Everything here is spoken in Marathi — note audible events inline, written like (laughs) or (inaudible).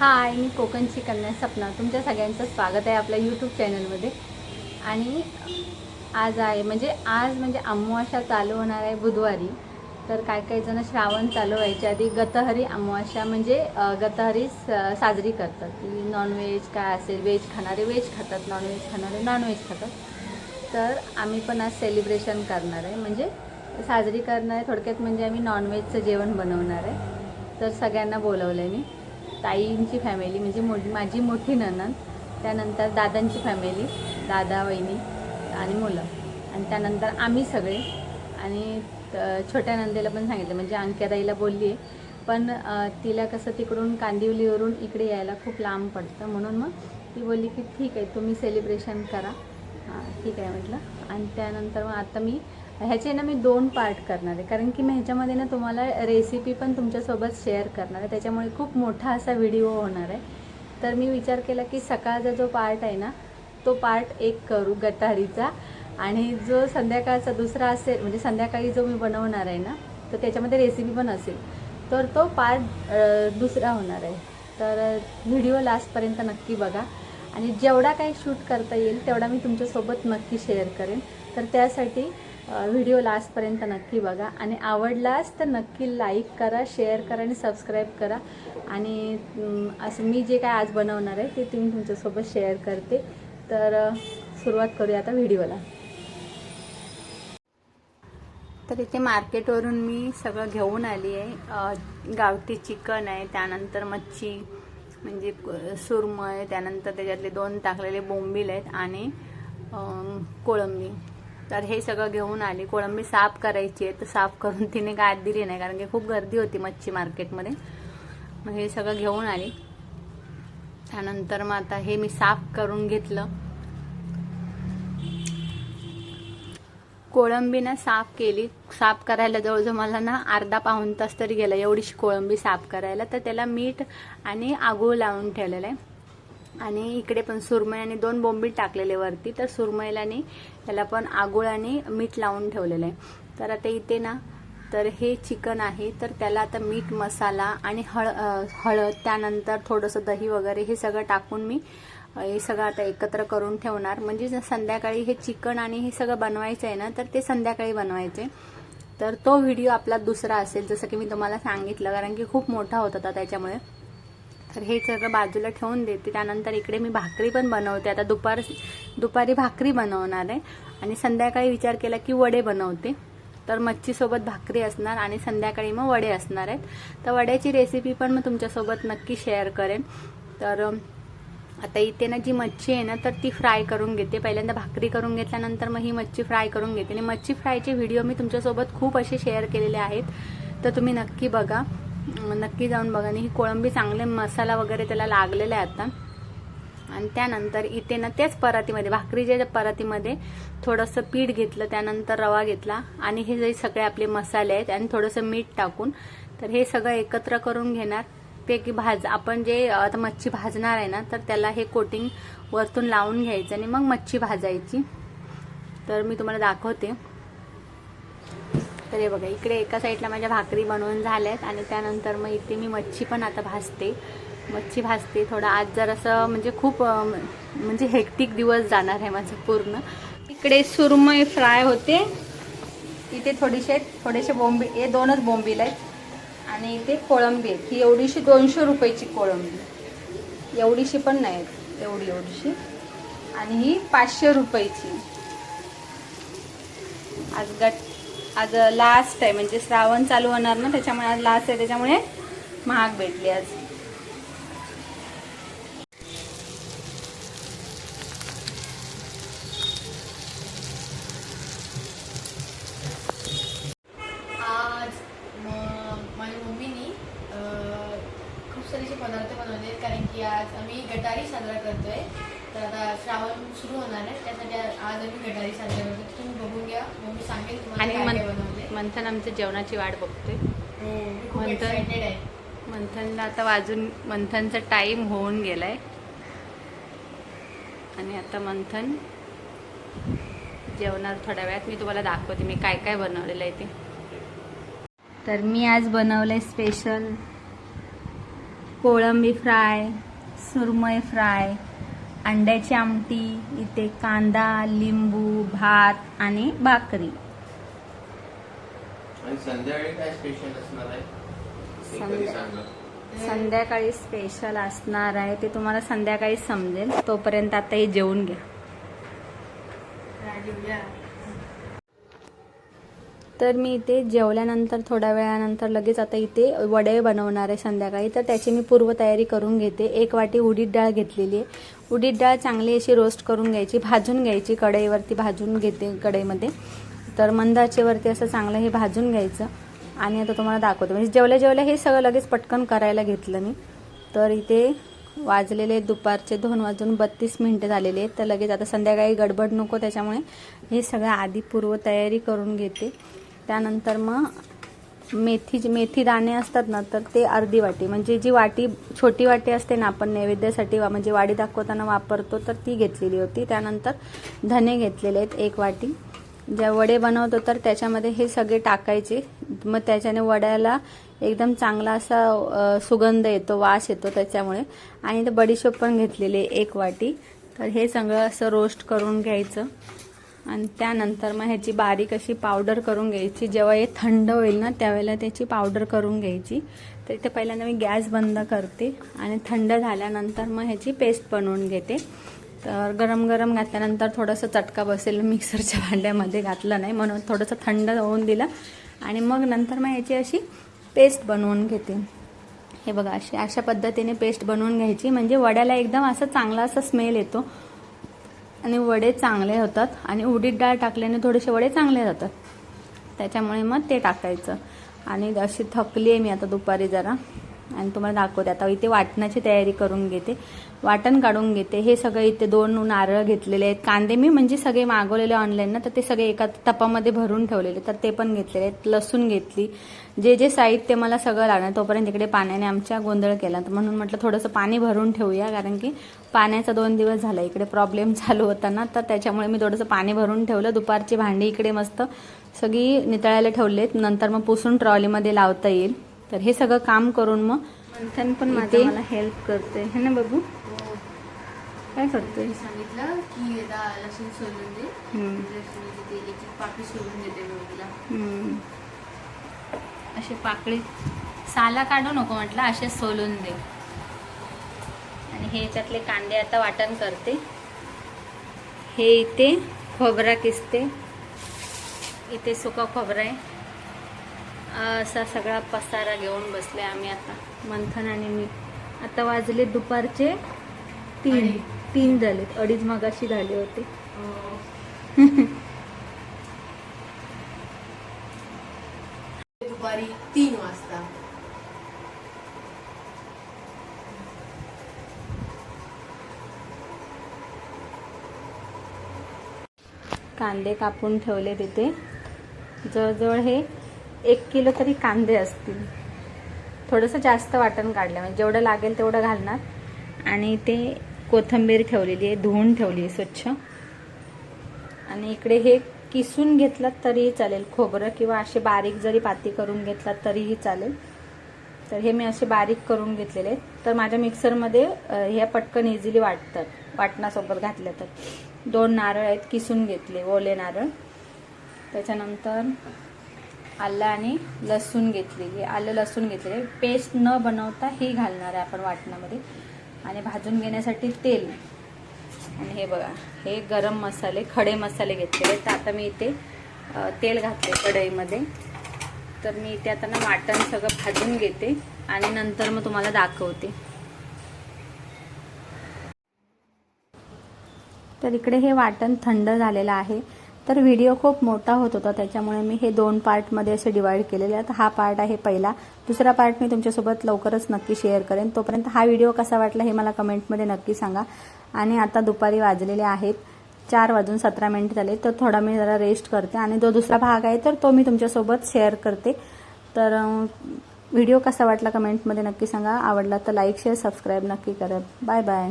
हाय मी कोकणची कन्या सपना. तुमच्या सगळ्यांचं स्वागत आहे आपल्या यूट्यूब चॅनलमध्ये आणि आज आहे म्हणजे आज म्हणजे अमावास्या चालू होणार आहे बुधवारी. तर काय काही जण श्रावण चालू व्हायच्या आधी गतहरी अमावास्या म्हणजे गतहरी स- साजरी करतात. की नॉनव्हेज काय असेल व्हेज खाणारे व्हेज खातात नॉनव्हेज खाणारे नॉनव्हेज खातात. तर आम्ही पण आज सेलिब्रेशन करणार आहे. म्हणजे साजरी करणार आहे थोडक्यात म्हणजे आम्ही नॉनव्हेजचं जेवण बनवणार आहे. तर सगळ्यांना बोलवलं आहे मी. ताईंची फॅमिली म्हणजे मो माझी मोठी ननंद त्यानंतर दादांची फॅमिली दादा वहिनी आणि मुलं. आणि त्यानंतर आम्ही सगळे. आणि त- छोट्या नंदेला पण सांगितलं म्हणजे अंक्याताईला बोलली आहे. पण तिला कसं तिकडून कांदिवलीवरून इकडे यायला खूप लांब पडतं. म्हणून मग ती बोलली की ठीक आहे तुम्ही सेलिब्रेशन करा. हां ठीक आहे म्हटलं. आणि त्यानंतर मग आता मी ह्याचे ना मी दोन पार्ट करणार आहे. कारण की मी ह्याच्यामध्ये ना तुम्हाला रेसिपी पण तुमच्यासोबत शेअर करणार आहे. त्याच्यामुळे खूप मोठा असा व्हिडिओ होणार आहे. तर मी विचार केला की सकाळचा जो पार्ट आहे ना तो पार्ट एक करू गटारीचा. आणि जो संध्याकाळचा दुसरा असेल म्हणजे संध्याकाळी जो मी बनवणार आहे ना तर त्याच्यामध्ये रेसिपी पण असेल. तर तो पार्ट दुसरा होणार आहे. तर व्हिडिओ लास्टपर्यंत नक्की बघा. आणि जेवढा काही शूट करता येईल तेवढा मी तुमच्यासोबत नक्की शेअर करेन. तर त्यासाठी व्हिडिओ लास्टपर्यंत नक्की बघा. आणि आवडलास तर नक्की लाईक करा शेअर करा आणि सबस्क्राईब करा. आणि असं मी जे काय आज बनवणार आहे ते तुम्ही तुमच्यासोबत शेअर करते. तर सुरुवात करूया आता व्हिडिओला तर इथे मार्केटवरून मी सगळं घेऊन आली आहे. गावठी चिकन आहे त्यानंतर मच्छी म्हणजे सुरमय त्यानंतर त्याच्यातले दोन टाकलेले बोंबील आहेत आणि कोळंबी. तर हे सगळं घेऊन आली. कोळंबी साफ करायची आहे तर साफ करून तिने काय दिली नाही कारण की खूप गर्दी होती मच्छी मार्केटमध्ये. मग हे सगळं घेऊन आली. त्यानंतर मग आता हे मी साफ करून घेतलं. कोळंबी ना साफ केली. साफ करायला जवळजवळ मला ना अर्धा पाऊण तास तरी गेला एवढीशी कोळंबी साफ करायला. तर त्याला मीठ आणि आगूळ लावून ठेवलेलं आहे. आणि इकडे पण सुरमई आणि दोन बोंबील टाकलेले वरती. तर सुरमईला आणि त्याला पण आगूळ आणि मीठ लावून ठेवलेलं आहे. तर आता इथे ना तर हे चिकन आहे. तर त्याला आता मीठ मसाला आणि हळ हळद त्यानंतर थोडंसं दही वगैरे हे सगळं टाकून मी हे सगळं आता एकत्र करून ठेवणार. म्हणजे जर संध्याकाळी हे चिकन आणि हे सगळं बनवायचं आहे ना तर ते संध्याकाळी बनवायचे. तर तो व्हिडिओ आपला दुसरा असेल जसं की मी तुम्हाला सांगितलं. कारण की खूप मोठा होता त्याच्यामुळे. तर हे सगळं बाजूला ठेवून देते. त्यानंतर इकडे मी भाकरी पण बनवते. आता दुपार दुपारी भाकरी बनवणार आहे. आणि संध्याकाळी विचार केला की वडे बनवते. तर मच्छीसोबत भाकरी असणार आणि संध्याकाळी मग वडे असणार आहेत. तर वड्याची रेसिपी पण मग तुमच्यासोबत नक्की शेअर करेन. तर आता इथे ना जी मच्छी आहे ना तर ती फ्राय करून घेते. पहिल्यांदा भाकरी करून घेतल्यानंतर मग ही मच्छी फ्राय करून घेते. आणि मच्छी फ्रायचे व्हिडिओ मी तुमच्यासोबत खूप असे शेअर केलेले आहेत. तर तुम्ही नक्की बघा. नक्की जाऊन बघा. आणि ही कोळंबी चांगले मसाला वगैरे त्याला लागलेला आहे आता. आणि त्यानंतर इथे ना त्याच परातीमध्ये भाकरीच्या परातीमध्ये थोडंसं पीठ घेतलं त्यानंतर रवा घेतला आणि हे जे सगळे आपले मसाले आहेत आणि थोडंसं मीठ टाकून तर हे सगळं एकत्र करून घेणार. ते की भाज आपण जे आता मच्छी भाजणार आहे ना तर त्याला हे कोटिंग वरतून लावून घ्यायचं आणि मग मच्छी भाजायची. तर मी तुम्हाला दाखवते. तर हे बघा इकडे एका साईडला माझ्या भाकरी बनवून झाल्यात आणि त्यानंतर मग इथे मी मच्छी पण आता भाजते. मच्छी भाजते थोडं आज जर असं म्हणजे खूप म्हणजे हेक्टिक दिवस जाणार आहे माझं पूर्ण. इकडे सुरमई फ्राय होते. इथे थोडीशे थोडेसे बोंबी हे दोनच बोंबील आहेत. आणि इथे कोळंबी आहेत. ही एवढीशी दोनशे रुपयाची कोळंबी. एवढीशी पण नाही आहेत एवढी एवढीशी. आणि ही पाचशे रुपयाची. आज गट आज लास्ट आहे. म्हणजे श्रावण चालू होणार ना त्याच्यामुळे आज लास्ट आहे. त्याच्यामुळे महाग भेटली आज म- माझ्या मम्मीनी अं, खूप सारेचे पदार्थ बनवले कारण की आज आम्ही गटारी साजरा करतोय तर आता श्रावण सुरू होणार आहे त्यासाठी आ- आज आम्ही गटारी साजरा करतो तुम्ही बघून घ्या. मम्मी सांगेल तुम्हाला आणि काय काय मन- बनवले मंथन आमच्या जेवणाची वाट बघते हो, मी खूप मंथन- आहे. मंथनला आता वाजून मंथनचा टाईम होऊन गेलाय. आणि आता मंथन जेवणार थोड्या वेळात. मी तुम्हाला दाखवते मी काय काय बनवलेलं आहे ते. तर मी आज बनवलंय स्पेशल कोळंबी फ्राय सुरमई फ्राय अंड्याची आमटी इथे कांदा लिंबू भात आणि भाकरी. आणि संध्याकाळी काय स्पेशल असणार आहे? संध्याकाळी स्पेशल असणार आहे ते तुम्हाला संध्याकाळी समजेल. तोपर्यंत आता हे जेवून घ्या. तर मी इथे जेवल्यानंतर थोड्या वेळानंतर लगेच आता इथे वडे बनवणार आहे संध्याकाळी. तर त्याची मी पूर्वतयारी करून घेते. एक वाटी उडीद डाळ घेतलेली आहे. उडीद डाळ चांगली अशी रोस्ट करून घ्यायची भाजून घ्यायची कढईवरती भाजून घेते कढईमध्ये. तर मंदाचेवरती असं चांगलं हे भाजून घ्यायचं. आणि आता तुम्हाला दाखवते. म्हणजे जेवल्या जेवल्या हे सगळं लगेच पटकन करायला घेतलं मी. तर इथे वाजलेले दुपारचे दोन वाजून बत्तीस मिनटं झालेले आहेत. तर लगेच आता संध्याकाळी गडबड नको त्याच्यामुळे हे सगळं आधी पूर्वतयारी करून घेते. त्यानंतर मग मेथी मेथी दाणे असतात ना तर ते अर्धी वाटी. म्हणजे जी वाटी छोटी वाटी असते ना आपण नैवेद्यासाठी वा- म्हणजे वाडी दाखवताना वापरतो तर ती घेतलेली होती. त्यानंतर धने घेतलेले आहेत एक वाटी. ज्या वडे बनवतो तर त्याच्यामध्ये हे सगळे टाकायचे. मग त्याच्याने वड्याला एकदम चांगला असा सुगंध येतो वास येतो त्याच्यामुळे. आणि ते बडीशोप पण घेतलेली एक वाटी. तर हे सगळं असं रोस्ट करून घ्यायचं. आणि त्यानंतर मग ह्याची बारीक अशी पावडर करून घ्यायची. जेव्हा हे थंड होईल ना त्यावेळेला त्याची पावडर करून घ्यायची. तर इथे पहिल्यांदा मी गॅस बंद करते आणि थंड झाल्यानंतर मग ह्याची पेस्ट बनवून घेते. तर गरम गरम घातल्यानंतर थोडंसं चटका बसेल मिक्सरच्या (laughs) भांड्यामध्ये घातलं नाही म्हणून थोडंसं थंड होऊन दिलं. आणि मग नंतर मग ह्याची अशी पेस्ट बनवून घेते. हे बघा अशी अशा पद्धतीने पेस्ट बनवून घ्यायची. म्हणजे वड्याला एकदम असं चांगला असा स्मेल येतो. आणि वडे चांगले होतात. आणि उडीद डाळ टाकल्याने थोडेसे वडे चांगले जातात. त्याच्यामुळे मग ते टाकायचं. आणि अशी थकली आहे मी आता दुपारी जरा. आणि तुम्हाला दाखवते. आता इथे वाटणाची तयारी करून घेते. वाटण काढून घेते. हे सगळं इथे दोन नारळ घेतलेले आहेत. कांदे मी म्हणजे सगळे मागवलेले ऑनलाईन ना तर ते सगळे एका टपामध्ये भरून ठेवलेले. तर ते पण घेतलेले आहेत. लसूण घेतली. जे जे साहित्य मला सगळं लागणार. तोपर्यंत इकडे पाण्याने आमच्या गोंधळ केला. तर म्हणून म्हटलं थोडंसं पाणी भरून ठेवूया कारण की पाण्याचा दोन दिवस झाला. इकडे प्रॉब्लेम (laughs) चालू होता ना तर त्याच्यामुळे मी थोडंसं पाणी भरून ठेवलं. दुपारची भांडी इकडे मस्त सगळी नितळायला ठेवलेत. नंतर मग पुसून ट्रॉलीमध्ये लावता येईल. तर हे सगळं काम करून मग मंथन पण माझे मला हेल्प करते. है ना बाबू? काय करतोय मी सांगितलं की लसूण सोलून दे. पाकळी सोलून देते. असे पाकळी साला काढू नको म्हटलं असे सोलून दे. आणि हे याच्यातले कांदे आता वाटण करते. हे इथे खोबरा किसते. इथे सुका खोबरा आहे. असा सगळा पसारा घेऊन बसले आम्ही आता मंथन आणि मी. आता वाजले दुपारचे तीन. तीन झालेत. अडीच मगाशी झाले होते. (laughs) दुपारी तीन वाजता. कांदे कापून ठेवले तिथे जवळजवळ हे एक किलो तरी कांदे असतील. थोडंसं जास्त वाटण काढलं. म्हणजे जेवढं लागेल तेवढं घालणार. आणि ते कोथिंबीर ठेवलेली आहे धुवून ठेवली आहे स्वच्छ. आणि इकडे हे किसून घेतलात तरीही चालेल. खोबरं किंवा असे बारीक जरी पाती करून घेतलात तरीही चालेल. तर हे मी असे बारीक करून घेतलेले आहेत. तर माझ्या मिक्सरमध्ये ह्या हे पटकन इझिली वाटतात. वाटणासोबत घातल्या तर. दोन नारळ आहेत किसून घेतले ओले नारळ. त्याच्यानंतर आलं आणि लसूण घेतलेली आलं लसूण घेतलेले पेस्ट न बनवता ही घालणार आहे आपण वाटणामध्ये. आणि भाजून घेण्यासाठी तेल. आणि हे बघा हे गरम मसाले खडे मसाले घेतलेले तर आता मी इथे तेल घातले कढईमध्ये. तर मी इथे आता ना वाटण सगळं भाजून घेते. आणि नंतर मग तुम्हाला दाखवते. तर इकडे हे वाटण थंड झालेलं आहे. तर व्हिडिओ खूप मोठा होत होता त्याच्यामुळे मी हे दोन पार्टमध्ये असे डिवाईड केलेले. आहेत हा पार्ट आहे पहिला. दुसरा पार्ट मी तुमच्यासोबत लवकरच नक्की शेअर करेन. तोपर्यंत हा व्हिडिओ कसा वाटला हे मला कमेंटमध्ये नक्की सांगा. आणि आता दुपारी वाजलेले आहेत. चार वाजून सतरा मिनिट झाले. तर थोडा मी जरा रेस्ट करते. आणि जो दुसरा भाग आहे तर तो मी तुमच्यासोबत शेअर करते. तर व्हिडिओ कसा वाटला कमेंटमध्ये नक्की सांगा. आवडला तर लाईक शेअर सबस्क्राईब नक्की करा. Bye bye